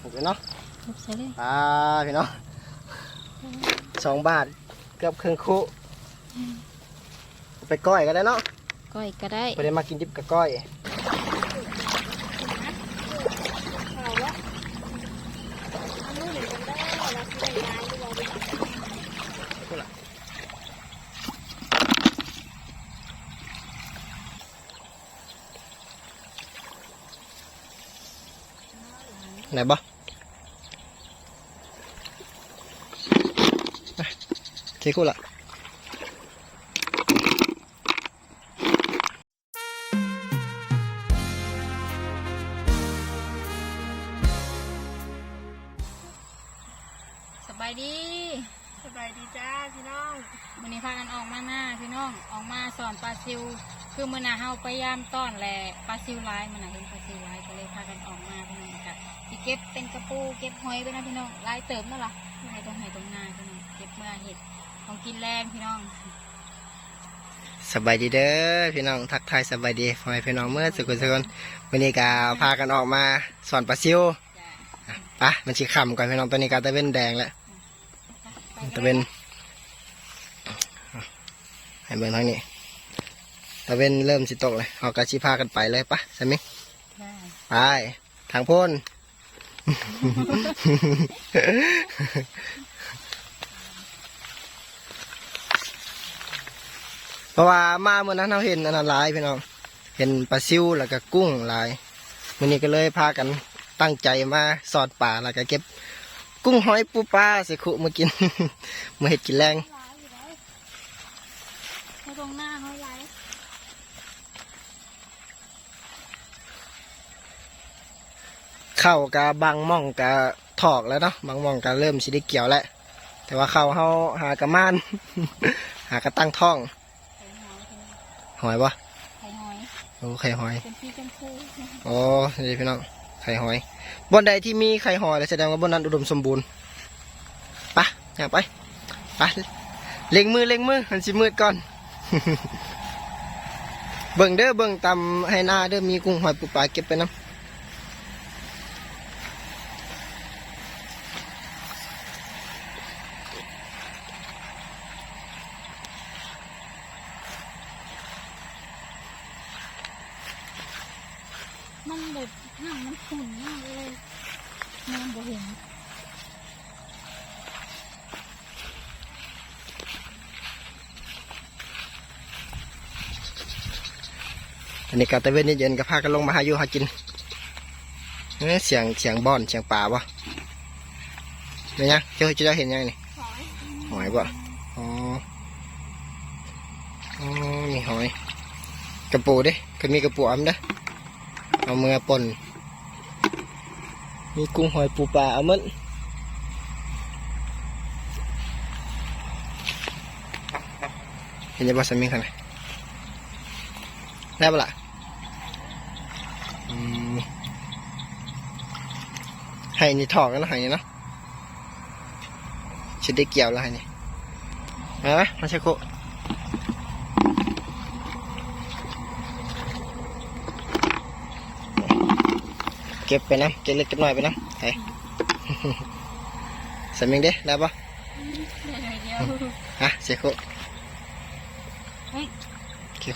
ถูกเลยเนาะทุบใส่เลยอ่าพี่น้องสองบาทเกือบครึ่งคุไปก้อยกันได้เนาะก้อยก็ได้ไปได้มากินดิบกับก้อย ไหนบ่อะเคคู่ละสบายดีสบายดีจ้าพี่น้องวันนี้พากันออกมาหน้าพี่น้องออกมาสอนปลาซิว คือมื่อหนาเฮาพยายามต้อนแหละปลาซิวร้ายมื่อหนาเห็นปลาซิวร้าย เก็บเป็นกระปูเก็บหอยไปนะพี่น้องลายเติมนั่นล่ะลายตรงไหนตรงหน้าพี่น้องเก็บเมื่อเห็ดของกินแรงพี่น้องสบายดีเด้อพี่น้องทักทายสบายดีพ่อแม่พี่น้องเมื่อสุขสุขวันนี้ก็พากันออกมาสอนปลาซิวจ้ะอะไปะมันชีคำก่อนพี่น้องตอนนี้ก็ตะเว้นแดงแล้วไปตะเว้นให้เบิ่งทางนี้ตะเว้นเริ่มสิตกเลยเอากระชีพากันไปเลยปะสามิงได้ไปทางพ้น เพราะว่ามาเมื่อนั้นเราเห็นอันนั้นหลายพี่น้องเห็นปลาซิวแล้วก็กุ้งหลายวันนี้ก็เลยพากันตั้งใจมาสอดป่าแล้วก็เก็บ กุ้งหอยปูปลาส่ขุมากินมาเห็ดกินแรง ให้ตรงหน้าห้อยไหล เข้ากะบางหม่องกะถอกแล้วเนาะบางหม่องกะเริ่มสิได้เกี่ยวแล้วแต่ว่าเข้าเฮาหากระม่าน หากระตั้งท้องไข่หอยพี่น้องหอยบ่ไข่หอยโอ้ไข่หอยเป็นพี่เป็นคู่โอ้นี่พี่น้องไข่หอยบนใดที่มีไข่หอยแสดงว่าบนนั้นอุดมสมบูรณ์ไปะอยากไปไปเล็งมือเล็งมือมันสิมืดก่อน เบิ่งเด้อเบิ่งตำให้หน้าเด้อมีกุ้งหอยปูปลาเก็บไปน้ำ มันแบบหนังมันขุ่นมากเลยมองบ่เห็นอันนี้ก็ตะเวนเย็นก็พากันลงมาหาอยู่หากินเอ้ยเสียงเสียงบอนเสียงป่าบ่เป็นยังเจ้าเจ้าเห็นยังนี่หอยบ่อ๋ออ๋อมีหอยกระปูด้ก็มีกระปูอ้ํเด้อ เอาเมือปนมีกุ้งหอยปูปลาเอามันเห็นยังบ่สมิงข้างในได้ปะล่ะอืมให้นี่ถอกแล้วนะให้นี่เนาะชิดได้เกี่ยวแล้วให้นี่ฮะมาใช่โค ก็บไปนะเก็บเล็กเก็บน้อยไปนะไอ้สามิงเด้ได้ปะเดียวฮะเสียโคเฮ้ย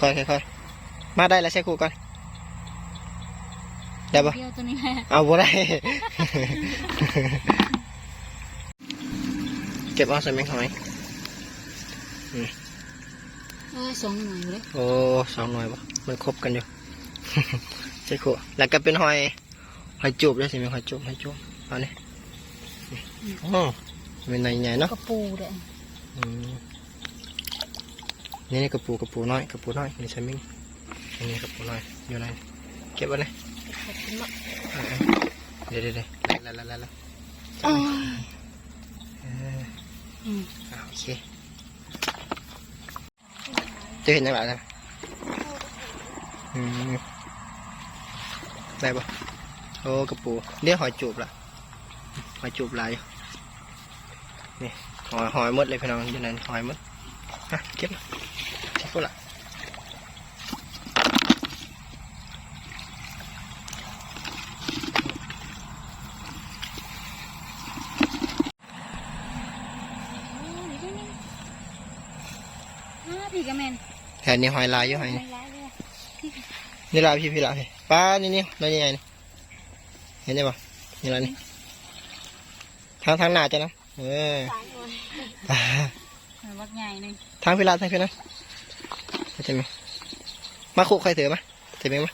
ค่อยๆค่อยๆมาได้แล้วใช่ครูก่อนได้ปะเดียวตัวนี้แหละเอาบ่ได้เก็บเอาใส่แมงหอยเออสองหน่วยเลยโอ้สองหน่วยปะมันครบกันอยู่ ใช่ครูแล้วก็เป็นหอย หอยจูบด้วยสิมีหอยจูบหอยจูบเอาเนี่ยอ๋อเป็นในใหญ่เนาะกระปูเด้ออืมนี่นี่กระปูกระปูน้อยกระปูน้อยนี่ใช่มิ้งอันนี้กระปูน้อยอยู่ไหนเก็บไว้เลยขอบคุณมากเดี๋ยวเดี๋ยวเดี๋ยวแล้วแล้วแล้วแล้วอ้าวเอออืมอ่าโอเคจะเห็นยังไงนะอืมได้ปะ โอ้กระปูเรียกหอยจูบละหอยจูบลายนี่หอยหอยมดเลยพี่น้องอยู่นั่นหอยมดฮะเก็บนะเก็บละพี่กระแมนแถวนี้หอยลายอยู่หอยนี่ลายพี่พี่ลายพี่ป้านี่นี่เราใหญ่นี่ เห็นไหมบ่นี่ลายนี่ทางทางหน้าจ้ะนะเออสายหน่อยอ่ามันวักใหญ่หนึ่งทางพี่ลายทางพี่นะเข้าใจไหมมาคุกใครถือมาถือไหมมา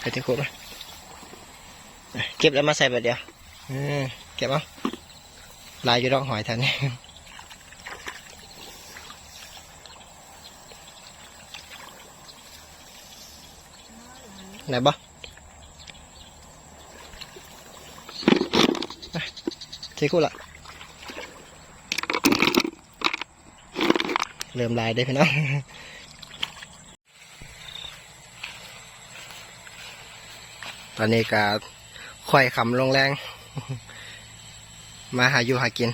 ใครถือคุกมาอะเก็บแล้วมาใส่แบบเดียวเออเก็บเอาลายอยู่ร่องหอยแทนนี่ไหนบ่อะ เทคู่ละเริ่มลายได้พี่น้องตอนนี้ก็ค่อยขำลงแรง มาหาอยู่หากิน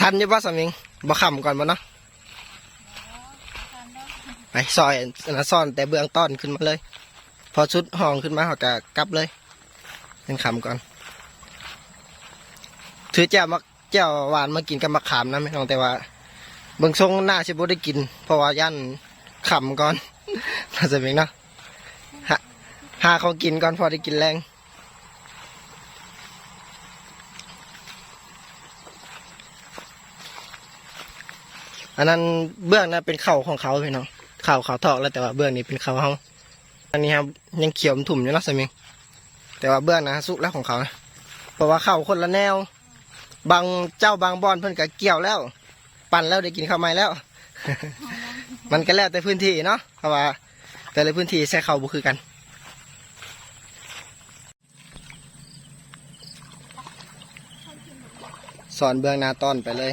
ทันยี่บ่สามิงบ่ขำก่อนบ่เนาะไปซอยอันนั้นซ่อนแต่เบื้องต้นขึ้นมาเลย พอชุดห้องขึ้นมาเขาก็กลับเลย เป็นคำก่อน ถือแจ่วมาแจ่วหวานมากินกับมะขามนะไม่ต้องแต่ว่าเบื้องทรงหน้าชิบุได้กิน เพราะว่ายันขำก่อนน่าจะเป็นเนาะหาเขากินก่อนพอได้กินแรงอันนั้นเบื้องนั้นเป็นเข่าของเขาพี่น้องเข่าเขาทอกแล้วแต่ว่าเบื้องนี้เป็นเข่าเขาอันนี้ครับยังเขียวถุ่มอยู่นะสมิง แต่ว่าเบื้องนะสุกแล้วของเขานะเพราะว่าเข่าคนละแนว บางเจ้าบางบอนเพิ่นก็เกี่ยวแล้ว ปั่นแล้วได้กินข้าวไม้แล้ว มันก็แล้วแต่พื้นที่เนาะเพราะว่า แต่ละพื้นที่ใช้เข่าบุคือกันสอนเบื้องหนาต้อนไปเลย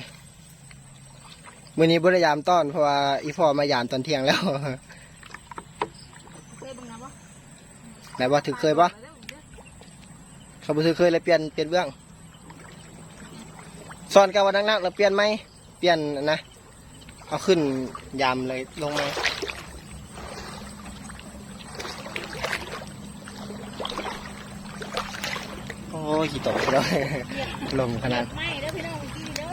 มื่อนี้บริยามต้อนเพราะว่าอีพ่อมายามตอนเที่ยงแล้วเคยเบังนะบ่ไหนว่าถือเคยปะ เขาบ่ถือเคยเลยเปลี่ยนเปลี่ยนเบื้องซ้อนกันวันนักๆเราเปลี่ยนไหมเปลี่ยนนะเอาขึ้นยามเลยลงมาโอ้ยกี่ตกแล้วลมขนาด ไม่เด้อพี่น้องกินเด้อ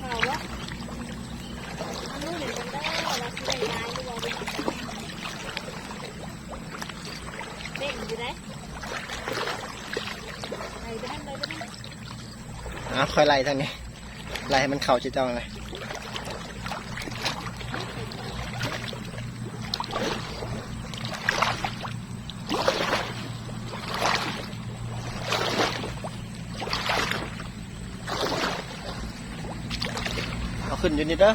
ข่าวว่าอันนู้นเห็นกันได้เราที่ได้ย้ายที่บอกว่าเด็กอยู่ไหนไปไปนั่นไปไปนั่น อะ ค่อยไล่ทางนี้ไล่ให้มันเข่าจะจ้องเลยเอาขึ้นอยู่นี่เด้อ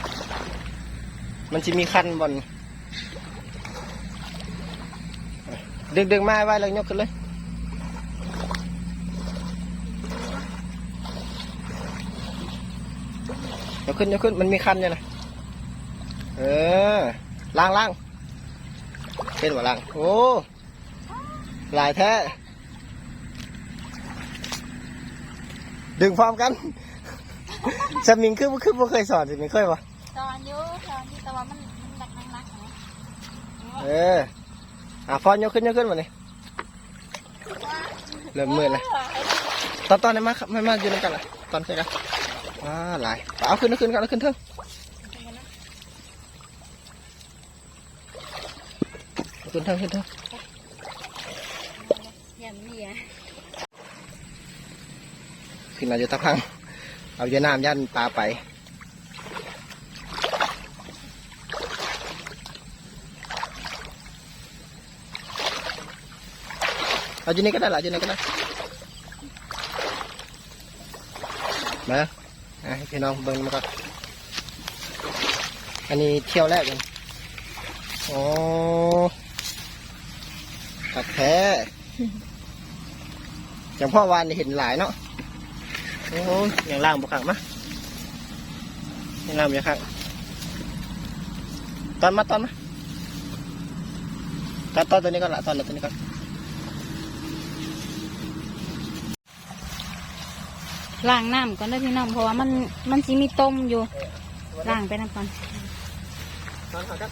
มันจะมีคันบอลดึงดึงๆมาไว้แล้วยกขึ้นเลย เดี๋ยวขึ้นเดี๋ยวขึ้นมันมีคันอยู่นะเออล่างล่างเป็นว่าล่างโอ้หลายแท้ดึงพร้อมกันสมิงคือคือบ่เคยสอนสมิงเคยปะตอนอยู่ตอนที่แต่ว่ามันมันดักนักๆนะเอออะฟอนยกขึ้นยกขึ้นมาเลยเริ่มมืดเลยตอนตอนไหนมาครับไม่มาอยู่ด้วยกันละตอนเคยกัน อ่าหลายเอาขึ้นเอาขึ้นกันเอาขึ้นเถอะขึ้นเถอะขึ้นเถอะย่ามีอะขึ้นมาอยู่ตะพัง เอาเยน้ำยันปลาไปเอาอยู่นี่ก็ได้ละอยู่นี่ก็ได้มาอะ ให้พี่น้องเบิ่งมาก่อนอันนี้เที่ยวแรกกันโอ้ตัดแท้อย่างพ่อวานเห็นหลายเนาะโอ้ยอย่างล่างบุกขังมะอย่างล่างบุกขังตอนมาตอนมาตอนตอนตัวนี้ก่อนละตอนตัวนี้ก่ ล้างน้ำก่อนได้พี่น้องเพราะว่ามันมันสิมีต้มอยู่ล้างไปน้ำก่อนนอนเาครับ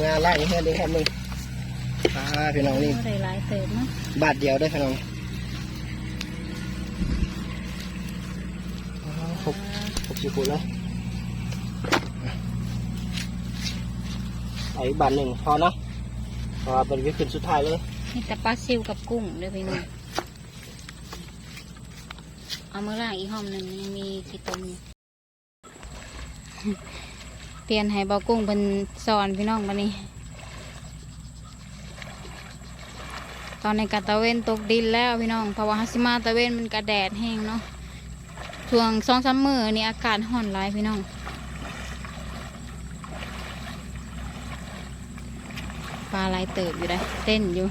มื่อไล่เฮ็ดเครับมึงตาพี่น้องนี่บาทเดียวได้พี่น้องหกหกสิบคนแล้ว เอาอีกบาทหนึ่งพอเนาะเพราะว่าเป็นวิคืนสุดท้ายเลยนี่แต่ปลาซิวกับกุ้งเด้อพี่น้องเอามาล่างอีกห้อมหนึ่งยังมีกี่ต้มอยู่เปลี่ยนให้เบากุ้งเป็นสอนพี่น้องบันนี้ ตอนในกาตะเวนตกดินแล้วพี่น้องเพราะว่าฮัสมาตะเวนมันกระแดดแห้งเนาะช่วงสองสามมือนี่อากาศห่อนร้ายพี่น้อง ปลาลายเติบอยู่ได้เต้นอยู่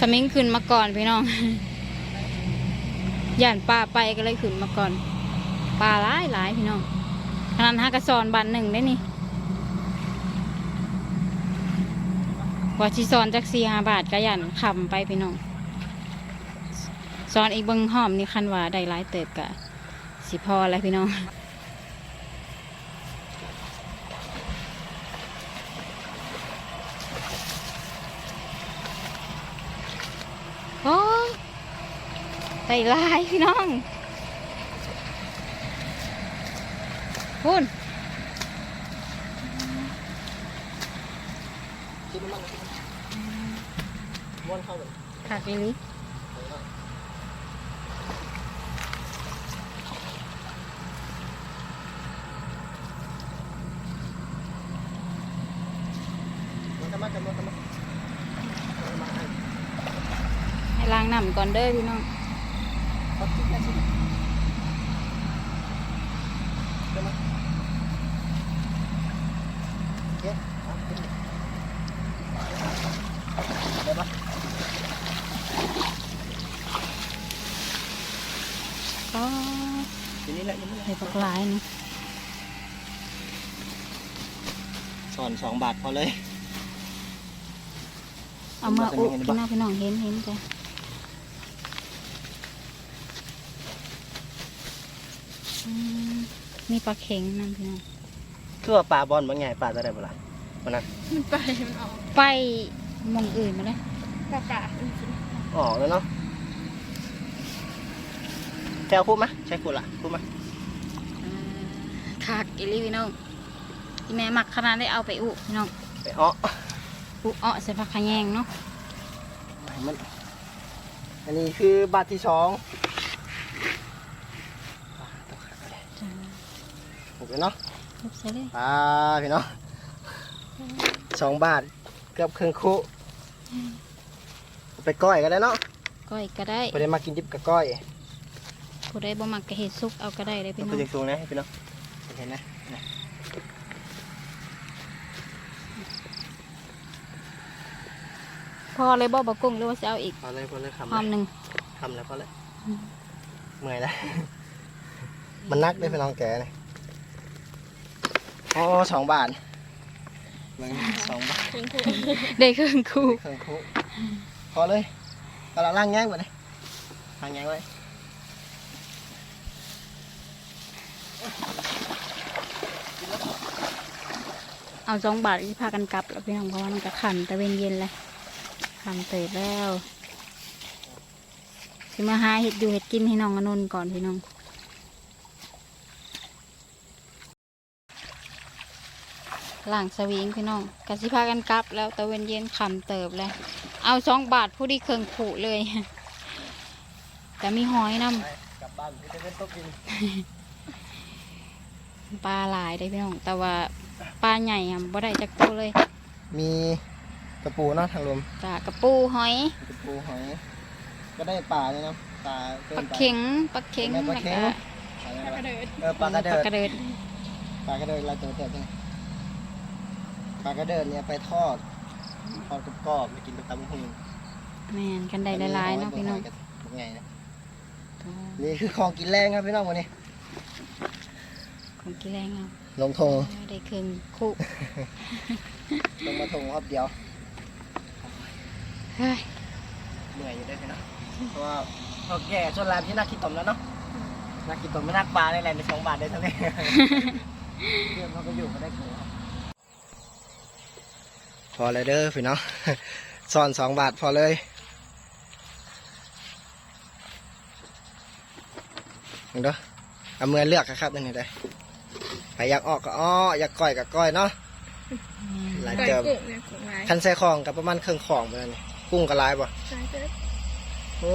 สมิงขึ้นมาก่อนพี่น้อง ย่านปลาไปก็เลยขึ้นมาก่อน ปลาหลายหลายพี่น้องขนาดห้ากระสอนบันหนึ่งได้นี่ว่าชิซอนจักสี่ห้าบาทก็ย่านขำไปพี่น้องซอนอีกเบิงหอมนี่คันว่าได้หลายเติบกะ สิพอแล้วพี่น้องโอ้ยไปลายพี่น้องพูนคิดว่ามันม้วนเข้าเลยขาดอีหลิมันจะมาจะมาจะมา ให้ล้างน้ำ ก่อนเด้อพี่น้องเขาคิดแค่สิจะมาโอเคเอาขึ้นได้ปะก็ทีนี้แหละทีนี้แหละให้ปักหลายนี่สอนสองบาทพอเลย เอามาอุพี่น้องพี่น้องเห็นเห็นจ้ะ มมีปลาเข็งนั่นพี่น้องคือว่าปลาบอลบางไงปลาจะได้บ่ล่ะมันนั้นมันไปมันออกไปหมองอื่นมาเลยกะกะออกแล้วเนาะแก้วคู่มะใช่คู่ละคู่มะขากอีหลีพี่น้องอีแม่หมักขนาดได้เอาไปอุพี่น้องไปอ้ออุอ้อใส่ผักขะแยงเนาะมันอันนี้คือบาทที่สอง โอเคเนาะทุบใส่เลยปลาพี่เนาะสองบาทเกือบครึ่งคู่ไปก้อยก็ได้เนาะก้อยก็ได้ไปได้มากินดิบกับก้อยผู้ใดบ่มักกะเห็ดซุกเอาก็ได้เลยต้พี่องน้ไปองจากสูงนะพี่เนาะเห็นนะนะพอเลยบ่บะกุ้งหรือว่าจะเอาอีกพอเลยพอเลยหอมคำหนึ่งทำแล้วพอเลยอืมเมื่อยแล้วมันนักด้วยพี่น้องแกเนี่ย อ๋อสองบาทมันสองบาทถึงถูกได้ครึ่งคู่เครื่องคุพอเลยเอาละล่างแง้งก่อนเลยล่างแง้งไว้เอาสองบาทที่พากันกลับแล้วพี่น้องเพราะว่ามันก็ขันแต่เวนเย็นเลยขันเติบแล้วสิมาหาเห็ดอยู่เห็ดกินให้น้องอนนท์ก่อนพี่น้อง หลังสวิงพี่น้องกสิพากันกลับ แล้วแต่เวนเย็นขันเติบเลย เอาสองบาทผู้ที่เคืองขู่เลย แต่มีหอยน้ไปกลับบ้านพี่จะเป็นโต๊ะกินำปลาหลายได้พี่น้อง แต่ว่าปลาใหญ่อะบ่ได้จักตัวเลย มีกระปูเนาะทางลมจ้ากระปูหอย กระปูหอย ก็ได้ปลาเนี่ยเนาะปลาเพิ่ปลามไป เข็งปลาเข็งแม่แล้วปลาเข็ก็งกระเดิดเออปลากระเดิปลาดกระเดิดปลากระเดิดลายตัวเด็ดเนี่ย ปลากระเดิดเนี่ยไปทอดทอดกรอบๆไปกินกับตำหุ่งแม่นกันได้หลายๆเนาะพี่น้องทุกไงนะนี่คือของกินแรงครับพี่น้องวันนี้คนกี่แรงเอาลงทงได้ครึ่งคู่ลงมาทงรอบเดียวเฮ้ยเหนื่อยอยู่ด้วยพี่น้องเพราะว่าพอแก่ส่วนรามที่นักกินตมแล้วเนาะนักกินตมไม่นักปลาได้แหละในสองบาทได้เท่านี้เรื่องมันก็อยู่มาได้ผัว พอเลยเด้อพี่น้องสอนสองบาทพอเลยเด้อเอามือเลือกครับนี่ได้ใครอยากออกก็อ้ออยากก้อยก็ก้อยเนาะหลายไก่เติมกุ้งเนี่ยกุ้งลายคันใส่ของกับประมาณเครื่องของไปแล้วนี่กุ้งก็หลายบ่ใช่เจ๊โอ้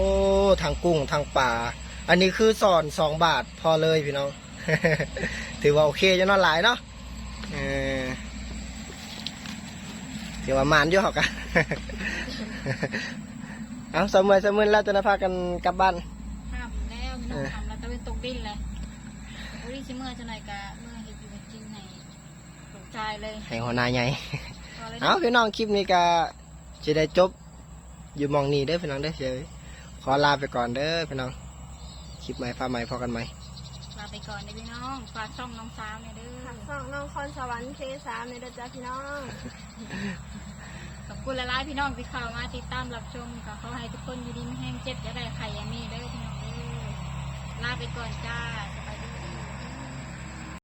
ทางกุ้งทางป่า อันนี้คือสอนสองบาทพอเลยพี่น้อง ถือว่าโอเคจะนอนหลายเนาะเออ ถือว่ามานอยู่หรอกอะเอาสมัยสมุนแล้วจะนพากันกลับบ้านทำแล้วพี่น้องทำแล้วตะเวนตกดินเลยโอ้ยชิเมื่อจะหน่อยกะเมื่อเห็ดอยู่จริงในตกใจเลยให้หัวหน้าใหญ่พอเลยเอาพี่น้องคลิปนี้ก็จะได้จบ อยู่หมองนี้เด้อพี่น้องเด้อเฉยขอลาไปก่อนเด้อพี่น้องคลิปใหม่ฟ้าใหม่พอกันไหมลาไป ก่อนนะพี่น้องฝากช่องน้องสาวเนี่ยเด้อผักสองน้องคอนสวรรค์เคสามในเด้อจ้าพี่น้องขอบคุณหลายๆพี่น้องที่เข้ามาติดตามรับชมก็ขอให้ทุกคนอยู่ดีไม่แห้งเจ็บอย่าได้ไข่อยามีเด้อพี่น้องเด้อลาไปก่อนจ้าส